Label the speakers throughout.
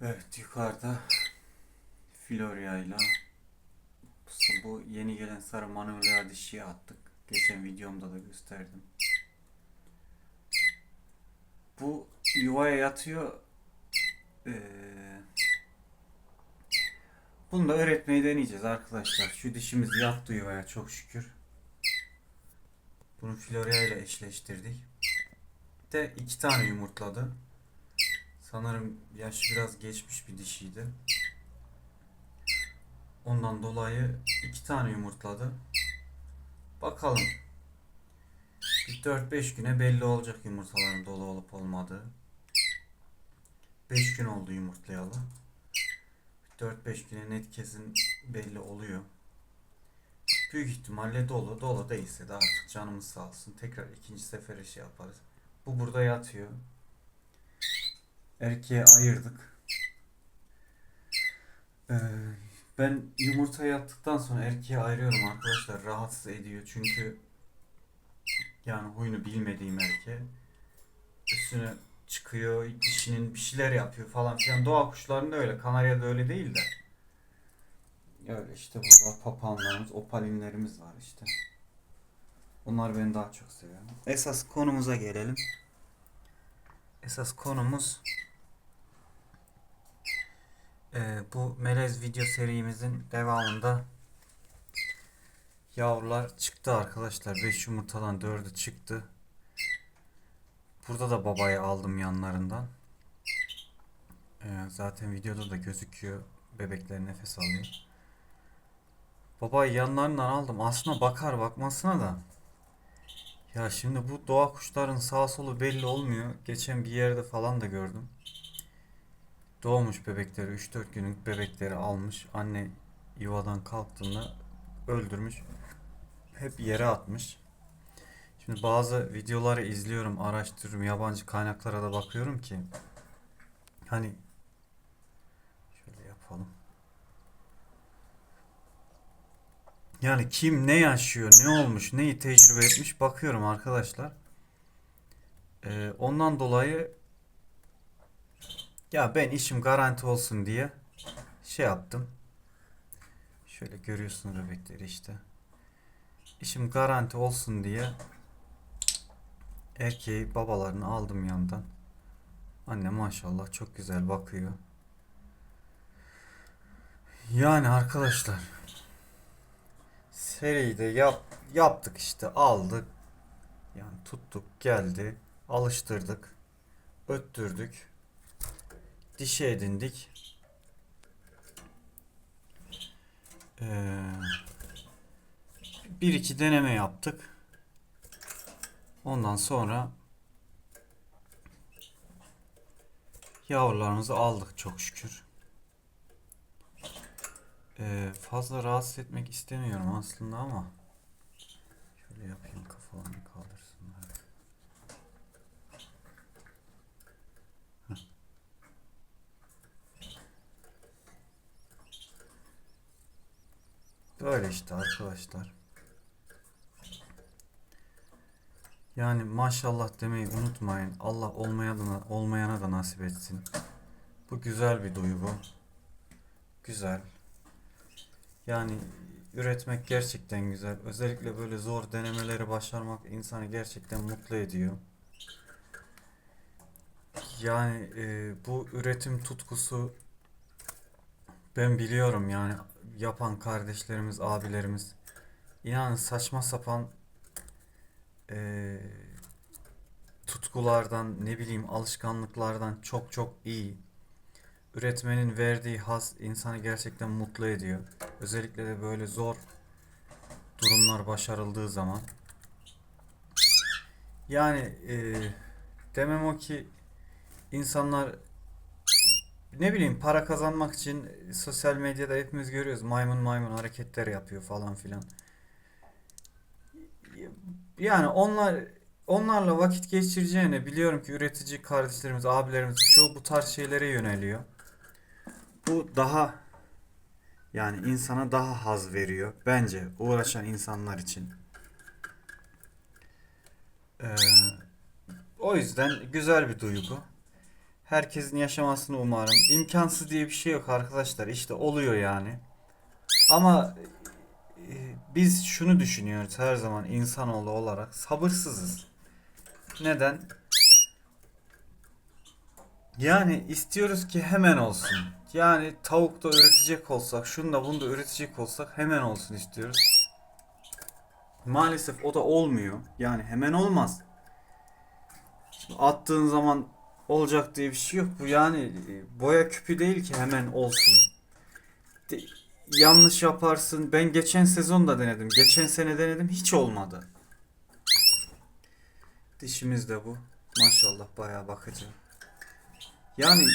Speaker 1: Evet yukarıda Florya ile bu yeni gelen sarı manevra dişiye attık. Geçen videomda da gösterdim. Bu yuvaya yatıyor. Ee, bunu da öğretmeyi deneyeceğiz arkadaşlar. Şu dişimiz yattı yuvaya çok şükür. Bunu Florya ile eşleştirdik. De iki tane yumurtladı. Sanırım yaşı biraz geçmiş bir dişiydi. Ondan dolayı iki tane yumurtladı. Bakalım. Bir 4-5 güne belli olacak yumurtaların dolu olup olmadığı. 5 gün oldu yumurtlayalı. 4-5 güne net kesin belli oluyor. Büyük ihtimalle dolu. Dolu değilse de artık canımız sağ olsun. Tekrar ikinci sefere şey yaparız. Bu burada yatıyor. Erkeğe ayırdık. Ee, ben yumurta yattıktan sonra erkeğe ayırıyorum arkadaşlar. Rahatsız ediyor çünkü yani huyunu bilmediğim erkeğe üstüne çıkıyor, dişinin bir şeyler yapıyor falan filan. Doğa kuşlarında öyle. Kanarya'da öyle değil de. Öyle işte burada papağanlarımız, opalinlerimiz var işte. Onlar beni daha çok seviyor. Esas konumuza gelelim. Esas konumuz ee, bu melez video serimizin devamında yavrular çıktı arkadaşlar. 5 yumurtadan 4'ü çıktı. Burada da babayı aldım yanlarından. Ee, zaten videoda da gözüküyor. Bebekler nefes alıyor. Babayı yanlarından aldım. Aslında bakar bakmasına da. Ya şimdi bu doğa kuşların sağ solu belli olmuyor. Geçen bir yerde falan da gördüm. Doğmuş bebekleri 3-4 günlük bebekleri almış. Anne yuvadan kalktığında öldürmüş. Hep yere atmış. Şimdi bazı videoları izliyorum, araştırıyorum, yabancı kaynaklara da bakıyorum ki hani şöyle yapalım. Yani kim ne yaşıyor, ne olmuş, neyi tecrübe etmiş bakıyorum arkadaşlar. Ee, ondan dolayı ya ben işim garanti olsun diye şey yaptım. Şöyle görüyorsunuz bebekleri işte. İşim garanti olsun diye erkeği babalarını aldım yandan. Anne maşallah çok güzel bakıyor. Yani arkadaşlar seriyi de yap, yaptık işte aldık. Yani tuttuk geldi alıştırdık öttürdük dişi edindik. Ee, bir iki deneme yaptık. Ondan sonra yavrularımızı aldık çok şükür. Ee, fazla rahatsız etmek istemiyorum aslında ama şöyle yapayım kafalarını Böyle işte arkadaşlar. Yani maşallah demeyi unutmayın. Allah olmayana, olmayana da nasip etsin. Bu güzel bir duygu. Güzel. Yani üretmek gerçekten güzel. Özellikle böyle zor denemeleri başarmak insanı gerçekten mutlu ediyor. Yani e, bu üretim tutkusu ben biliyorum yani yapan kardeşlerimiz, abilerimiz inanın saçma sapan eee, tutkulardan, ne bileyim alışkanlıklardan çok çok iyi. Üretmenin verdiği haz insanı gerçekten mutlu ediyor. Özellikle de böyle zor durumlar başarıldığı zaman. Yani eee, demem o ki insanlar ne bileyim para kazanmak için sosyal medyada hepimiz görüyoruz maymun maymun hareketler yapıyor falan filan. Yani onlar onlarla vakit geçireceğine biliyorum ki üretici kardeşlerimiz, abilerimiz çoğu bu tarz şeylere yöneliyor. Bu daha yani insana daha haz veriyor bence uğraşan insanlar için. Ee, o yüzden güzel bir duygu. Herkesin yaşamasını umarım. İmkansız diye bir şey yok arkadaşlar. İşte oluyor yani. Ama e, biz şunu düşünüyoruz her zaman insanoğlu olarak sabırsızız. Neden? Yani istiyoruz ki hemen olsun. Yani tavuk da üretecek olsak, şunu da bunu da üretecek olsak hemen olsun istiyoruz. Maalesef o da olmuyor. Yani hemen olmaz. Attığın zaman olacak diye bir şey yok. Bu yani e, boya küpü değil ki hemen olsun. De- yanlış yaparsın. Ben geçen sezon da denedim. Geçen sene denedim. Hiç olmadı. Dişimiz de bu. Maşallah bayağı bakıcı. Yani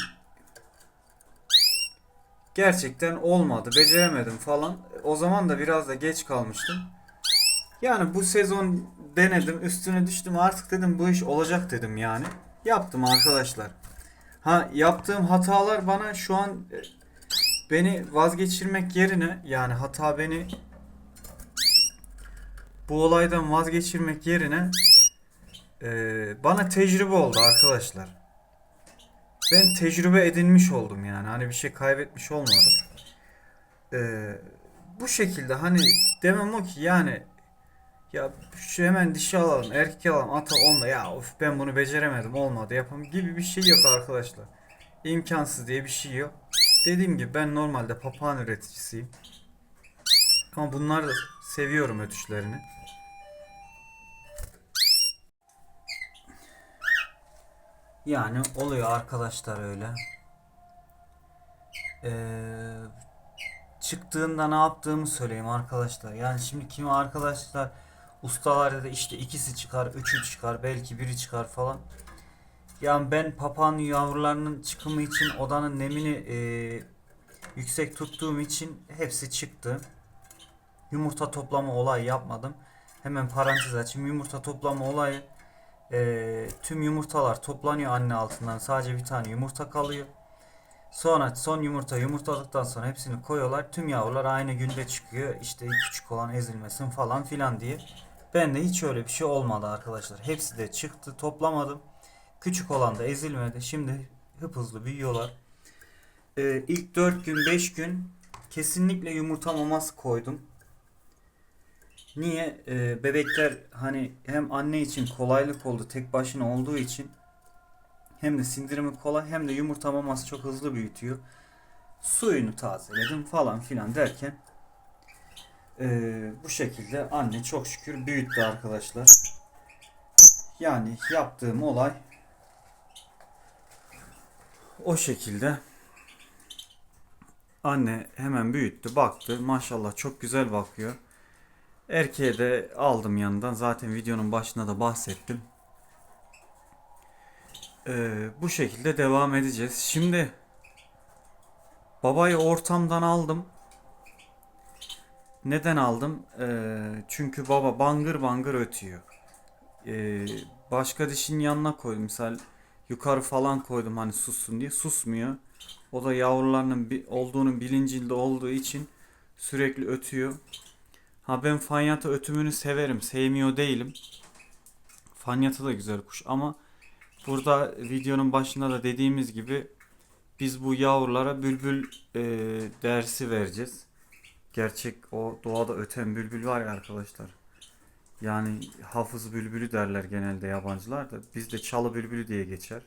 Speaker 1: gerçekten olmadı. Beceremedim falan. O zaman da biraz da geç kalmıştım. Yani bu sezon denedim. Üstüne düştüm. Artık dedim bu iş olacak dedim yani. Yaptım arkadaşlar. Ha yaptığım hatalar bana şu an e, beni vazgeçirmek yerine yani hata beni bu olaydan vazgeçirmek yerine e, bana tecrübe oldu arkadaşlar. Ben tecrübe edinmiş oldum yani. Hani bir şey kaybetmiş olmadım. E, bu şekilde hani demem o ki yani ya şu hemen dişi alalım, erkek alalım, ata olma. Ya of ben bunu beceremedim, olmadı yapam gibi bir şey yok arkadaşlar. İmkansız diye bir şey yok. Dediğim gibi ben normalde papağan üreticisiyim. Ama bunlar da seviyorum ötüşlerini. Yani oluyor arkadaşlar öyle. Ee, çıktığında ne yaptığımı söyleyeyim arkadaşlar. Yani şimdi kimi arkadaşlar ustalar da işte ikisi çıkar, üçü çıkar, belki biri çıkar falan. Yani ben papağan yavrularının çıkımı için odanın nemini e, yüksek tuttuğum için hepsi çıktı. Yumurta toplama olayı yapmadım. Hemen parantez açayım. Yumurta toplama olayı e, tüm yumurtalar toplanıyor anne altından. Sadece bir tane yumurta kalıyor. Sonra son yumurta yumurtladıktan sonra hepsini koyuyorlar. Tüm yavrular aynı günde çıkıyor. İşte küçük olan ezilmesin falan filan diye. Ben de hiç öyle bir şey olmadı arkadaşlar. Hepsi de çıktı. Toplamadım. Küçük olan da ezilmedi. Şimdi hıp hızlı büyüyorlar. Ee, ilk 4 gün 5 gün kesinlikle yumurta maması koydum. Niye? Ee, bebekler hani hem anne için kolaylık oldu tek başına olduğu için hem de sindirimi kolay hem de yumurta maması çok hızlı büyütüyor. Suyunu tazeledim falan filan derken eee, bu şekilde anne çok şükür büyüttü arkadaşlar. Yani yaptığım olay o şekilde. Anne hemen büyüttü, baktı. Maşallah çok güzel bakıyor. Erkeğe de aldım yanından. Zaten videonun başında da bahsettim. Ee, bu şekilde devam edeceğiz. Şimdi babayı ortamdan aldım. Neden aldım? Ee, çünkü baba bangır bangır ötüyor. Ee, başka dişin yanına koydum. Misal yukarı falan koydum hani sussun diye. Susmuyor. O da yavrularının bi- olduğunun bilincinde olduğu için sürekli ötüyor. Ha ben fanyata ötümünü severim. Sevmiyor değilim. Fanyata da güzel kuş ama Burada videonun başında da dediğimiz gibi biz bu yavrulara bülbül e, dersi vereceğiz. Gerçek o doğada öten bülbül var ya arkadaşlar. Yani hafız bülbülü derler genelde yabancılar da. Bizde çalı bülbülü diye geçer.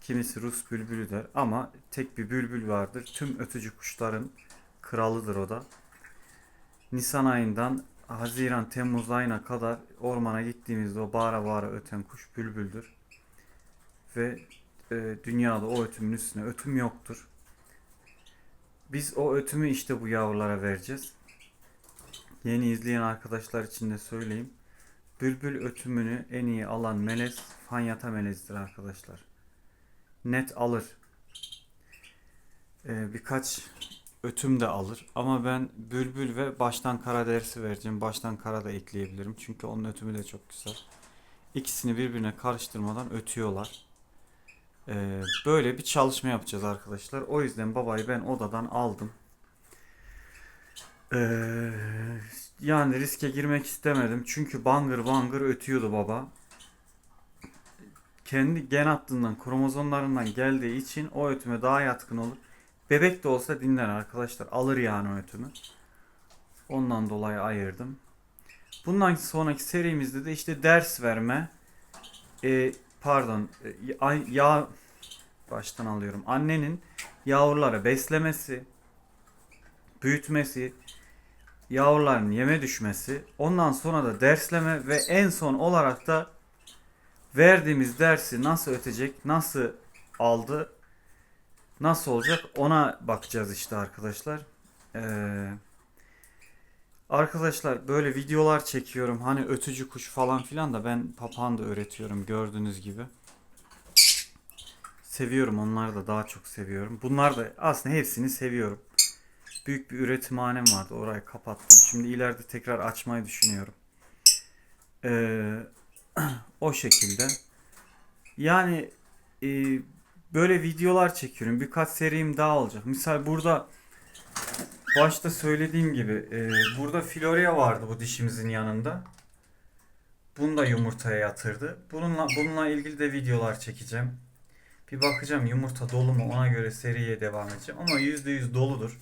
Speaker 1: Kimisi Rus bülbülü der ama tek bir bülbül vardır. Tüm ötücü kuşların kralıdır o da. Nisan ayından Haziran Temmuz ayına kadar ormana gittiğimizde o bağıra bağıra öten kuş bülbüldür ve e, dünyada o ötümün üstüne ötüm yoktur. Biz o ötümü işte bu yavrulara vereceğiz. Yeni izleyen arkadaşlar için de söyleyeyim. Bülbül ötümünü en iyi alan melez fanyata melezdir arkadaşlar. Net alır. Ee, birkaç ötüm de alır. Ama ben bülbül ve baştan kara dersi vereceğim. Baştan kara da ekleyebilirim. Çünkü onun ötümü de çok güzel. İkisini birbirine karıştırmadan ötüyorlar. Ee, böyle bir çalışma yapacağız arkadaşlar. O yüzden babayı ben odadan aldım. Ee, yani riske girmek istemedim. Çünkü bangır bangır ötüyordu baba. kendi gen hattından, kromozomlarından geldiği için o ötüme daha yatkın olur. Bebek de olsa dinler arkadaşlar. Alır yani o ötümü. Ondan dolayı ayırdım. Bundan sonraki serimizde de işte ders verme, e, pardon, e, yağ baştan alıyorum. Annenin yavruları beslemesi, büyütmesi, yavruların yeme düşmesi, ondan sonra da dersleme ve en son olarak da verdiğimiz dersi nasıl ötecek, nasıl aldı, nasıl olacak ona bakacağız işte arkadaşlar. Ee, arkadaşlar böyle videolar çekiyorum. Hani ötücü kuş falan filan da ben papağan da öğretiyorum gördüğünüz gibi. Seviyorum onları da daha çok seviyorum. Bunlar da aslında hepsini seviyorum. Büyük bir üretimhanem vardı orayı kapattım. Şimdi ileride tekrar açmayı düşünüyorum. Ee, o şekilde. Yani e, böyle videolar çekiyorum. Birkaç serim daha olacak. Misal burada başta söylediğim gibi e, burada Floria vardı bu dişimizin yanında. Bunu da yumurtaya yatırdı. Bununla bununla ilgili de videolar çekeceğim. Bir bakacağım yumurta dolu mu ona göre seriye devam edeceğim. Ama %100 doludur.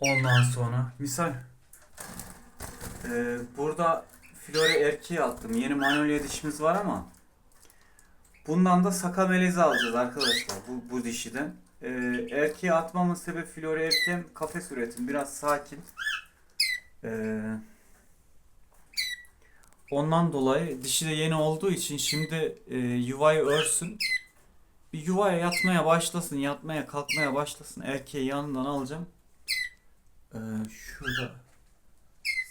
Speaker 1: Ondan sonra misal e, burada Flore erkeği attım. Yeni manolya dişimiz var ama bundan da saka melezi alacağız arkadaşlar bu, bu dişiden. E, erkeği atmamın sebebi Flore erkeğim kafes üretim biraz sakin. E, ondan dolayı dişi de yeni olduğu için şimdi e, yuvayı örsün. Bir yuvaya yatmaya başlasın, yatmaya kalkmaya başlasın. Erkeği yanından alacağım. Ee, şurada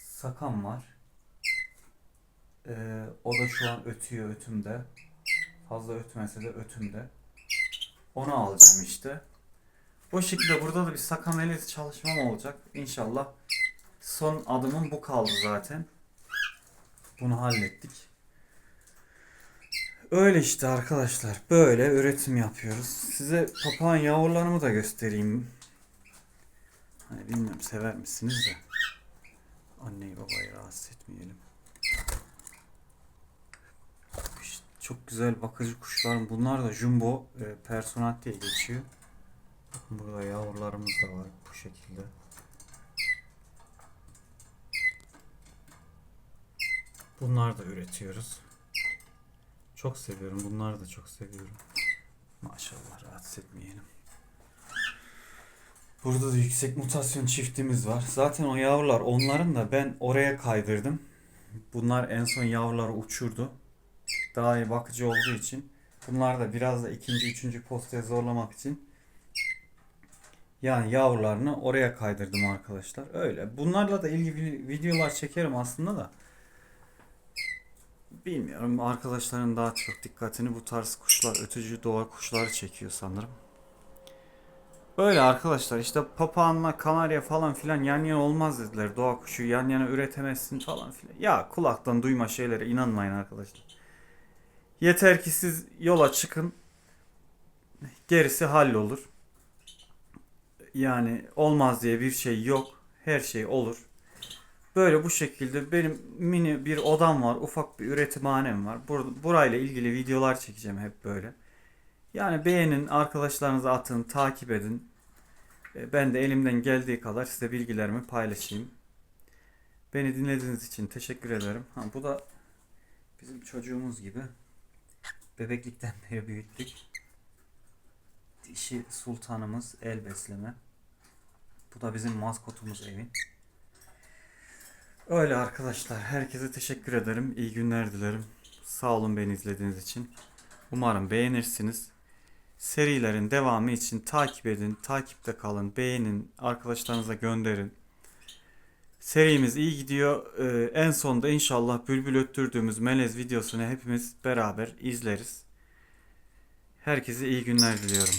Speaker 1: sakam var. Ee, o da şu an ötüyor ötümde. Fazla ötmese de ötümde. Onu alacağım işte. Bu şekilde burada da bir sakam melezi çalışmam olacak. İnşallah. Son adımım bu kaldı zaten. Bunu hallettik. Öyle işte arkadaşlar. Böyle üretim yapıyoruz. Size papağan yavrularımı da göstereyim. Hani bilmiyorum sever misiniz de. Anneyi babayı rahatsız etmeyelim. İşte çok güzel bakıcı kuşlarım. Bunlar da jumbo e, personat diye geçiyor. Bakın burada yavrularımız da var bu şekilde. Bunlar da üretiyoruz. Çok seviyorum. Bunları da çok seviyorum. Maşallah rahatsız etmeyelim. Burada da yüksek mutasyon çiftimiz var. Zaten o yavrular onların da ben oraya kaydırdım. Bunlar en son yavruları uçurdu. Daha iyi bakıcı olduğu için. Bunlar da biraz da ikinci, üçüncü postaya zorlamak için. Yani yavrularını oraya kaydırdım arkadaşlar. Öyle. Bunlarla da ilgili videolar çekerim aslında da. Bilmiyorum arkadaşların daha çok dikkatini bu tarz kuşlar, ötücü doğa kuşları çekiyor sanırım. Böyle arkadaşlar işte papağanla kanarya falan filan yan yana olmaz dediler. Doğa kuşu yan yana üretemezsin falan filan. Ya kulaktan duyma şeylere inanmayın arkadaşlar. Yeter ki siz yola çıkın. Gerisi hallolur. Yani olmaz diye bir şey yok. Her şey olur. Böyle bu şekilde benim mini bir odam var. Ufak bir üretimhanem var. Bur burayla ilgili videolar çekeceğim hep böyle. Yani beğenin, arkadaşlarınıza atın, takip edin. E, Ben de elimden geldiği kadar size bilgilerimi paylaşayım. Beni dinlediğiniz için teşekkür ederim. Ha, bu da bizim çocuğumuz gibi. Bebeklikten beri büyüttük. Dişi sultanımız el besleme. Bu da bizim maskotumuz evin. Öyle arkadaşlar. Herkese teşekkür ederim. İyi günler dilerim. Sağ olun beni izlediğiniz için. Umarım beğenirsiniz. Serilerin devamı için takip edin, takipte kalın, beğenin, arkadaşlarınıza gönderin. Serimiz iyi gidiyor. Ee, en sonda inşallah bülbül öttürdüğümüz melez videosunu hepimiz beraber izleriz. Herkese iyi günler diliyorum.